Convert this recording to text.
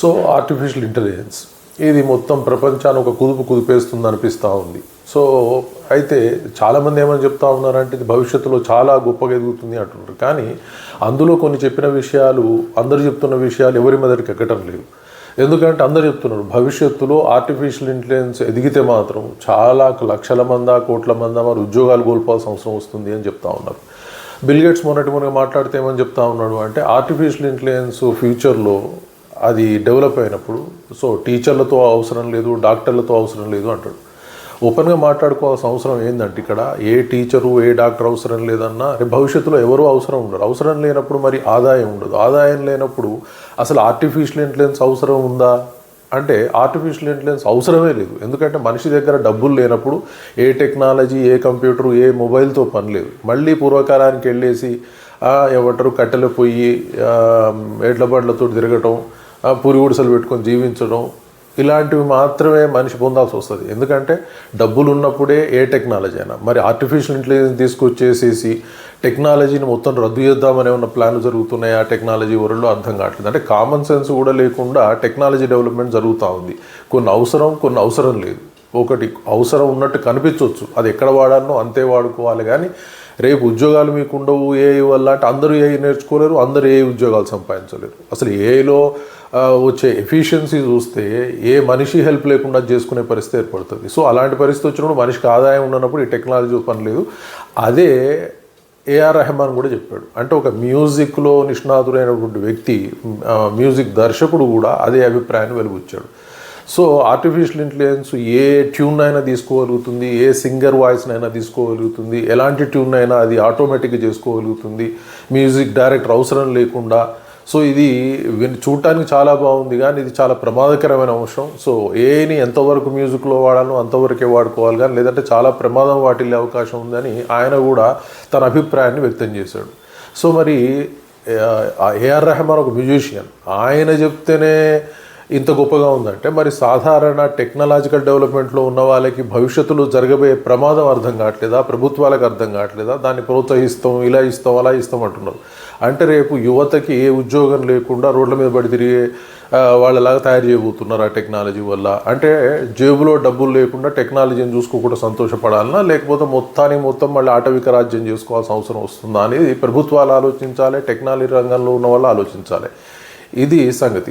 So artificial intelligence ఇది మొత్తం ప్రపంచాన్ని ఒక కుదుపు కుదిపేస్తుంది అనిపిస్తూ ఉంది. సో అయితే చాలామంది ఏమని చెప్తా ఉన్నారంటే ఇది భవిష్యత్తులో చాలా గొప్పగా ఎదుగుతుంది అంటున్నారు కానీ అందులో కొన్ని చెప్పిన విషయాలు అందరు చెప్తున్న విషయాలు ఎవరి మెదడికి ఎక్కటం లేదు ఎందుకంటే అందరు చెప్తున్నారు భవిష్యత్తులో ఆర్టిఫిషియల్ ఇంటెలిజెన్స్ ఎదిగితే మాత్రం చాలా లక్షల మందా కోట్ల మందా మరి ఉద్యోగాలు కోల్పోవాల్సిన అవసరం వస్తుంది అని చెప్తా ఉన్నారు. బిల్ గేట్స్ మొన్నటి మొన్న మాట్లాడితే ఏమని చెప్తా ఉన్నాడు అంటే ఆర్టిఫిషియల్ ఇంటెలిజెన్స్ ఫ్యూచర్లో అది డెవలప్ అయినప్పుడు సో టీచర్లతో అవసరం లేదు డాక్టర్లతో అవసరం లేదు అంటాడు. ఓపెన్గా మాట్లాడుకోవాల్సిన అవసరం ఏంటంటే ఇక్కడ ఏ టీచరు ఏ డాక్టర్ అవసరం లేదన్నా రేపు భవిష్యత్తులో ఎవరూ అవసరం ఉండరు. అవసరం లేనప్పుడు మరి ఆదాయం ఉండదు. ఆదాయం లేనప్పుడు అసలు ఆర్టిఫిషియల్ ఇంటెలిజెన్స్ అవసరం ఉందా? అంటే ఆర్టిఫిషియల్ ఇంటెలిజెన్స్ అవసరమే లేదు. ఎందుకంటే మనిషి దగ్గర డబ్బులు లేనప్పుడు ఏ టెక్నాలజీ ఏ కంప్యూటర్ ఏ మొబైల్తో పని లేదు. మళ్ళీ పూర్వకాలానికి వెళ్ళేసి ఎవటరు ఏమంటారు కట్టెల పొయ్యి ఎడ్ల బండ్లతో తిరగటం పురి గుడిసెలు పెట్టుకొని జీవించడం ఇలాంటివి మాత్రమే మనిషి పొందాల్సి వస్తుంది. ఎందుకంటే డబ్బులు ఉన్నప్పుడే ఏ టెక్నాలజీ అయినా మరి ఆర్టిఫిషియల్ ఇంటెలిజెన్స్ తీసుకొచ్చేసేసి టెక్నాలజీని మొత్తం రద్దు చేద్దామనే ఉన్న ప్లాన్లు జరుగుతున్నాయి. ఆ టెక్నాలజీ వరలో అర్థం కావట్లేదు. అంటే కామన్ సెన్స్ కూడా లేకుండా టెక్నాలజీ డెవలప్మెంట్ జరుగుతూ ఉంది. కొన్ని అవసరం కొన్ని అవసరం లేదు. ఒకటి అవసరం ఉన్నట్టు కనిపించవచ్చు అది ఎక్కడ వాడాలనో అంతే వాడుకోవాలి. కానీ రేపు ఉద్యోగాలు మీకు ఉండవు ఏఐ వల్ల అంటే అందరూ ఏఐ నేర్చుకోలేరు అందరూ ఏ ఉద్యోగాలు సంపాదించలేరు. అసలు ఏఐలో వచ్చే ఎఫిషియన్సీ చూస్తే ఏ మనిషి హెల్ప్ లేకుండా చేసుకునే పరిస్థితి ఏర్పడుతుంది. సో అలాంటి పరిస్థితి వచ్చినప్పుడు మనిషికి ఆదాయం ఉన్నప్పుడు ఈ టెక్నాలజీ పని లేదు. అదే ఏఆర్ రెహమాన్ కూడా చెప్పాడు. అంటే ఒక మ్యూజిక్లో నిష్ణాతుడైనటువంటి వ్యక్తి మ్యూజిక్ దర్శకుడు కూడా అదే అభిప్రాయాన్ని వెలుగుచ్చాడు సో ఆర్టిఫిషియల్ ఇంటెలిజెన్స్ ఏ ట్యూన్ అయినా తీసుకోగలుగుతుంది ఏ సింగర్ వాయిస్నైనా తీసుకోగలుగుతుంది ఎలాంటి ట్యూన్ అయినా అది ఆటోమేటిక్గా చేసుకోగలుగుతుంది మ్యూజిక్ డైరెక్టర్ అవసరం లేకుండా. సో ఇది విన్ చూడటానికి చాలా బాగుంది కానీ ఇది చాలా ప్రమాదకరమైన అంశం. సో ఏని ఎంతవరకు మ్యూజిక్లో వాడాలో అంతవరకే వాడుకోవాలి కానీ లేదంటే చాలా ప్రమాదం వాటిల్లే అవకాశం ఉందని ఆయన కూడా తన అభిప్రాయాన్ని వ్యక్తం చేశాడు. సో మరి ఏఆర్ రెహమాన్ ఒక మ్యూజిషియన్ ఆయన చెప్తేనే ఇంత గొప్పగా ఉందంటే మరి సాధారణ టెక్నాలజికల్ డెవలప్మెంట్లో ఉన్న వాళ్ళకి భవిష్యత్తులో జరగబోయే ప్రమాదం అర్థం కావట్లేదా? ప్రభుత్వాలకు అర్థం కావట్లేదా? దాన్ని ప్రోత్సహిస్తాం ఇలా ఇస్తాం అలా ఇస్తాం అంటున్నారు. అంటే రేపు యువతకి ఏ ఉద్యోగం లేకుండా రోడ్ల మీద పడి తిరిగే వాళ్ళలాగా తయారు చేయబోతున్నారు ఆ టెక్నాలజీ వల్ల. అంటే జేబులో డబ్బులు లేకుండా టెక్నాలజీని చూసుకోకుండా సంతోషపడాలన్నా లేకపోతే మొత్తానికి మొత్తం మళ్ళీ ఆటవిక రాజ్యం చేసుకోవాల్సిన అవసరం వస్తుందా అనేది ప్రభుత్వాలు ఆలోచించాలి టెక్నాలజీ రంగంలో ఉన్న వాళ్ళు ఆలోచించాలి. ఇది సంగతి.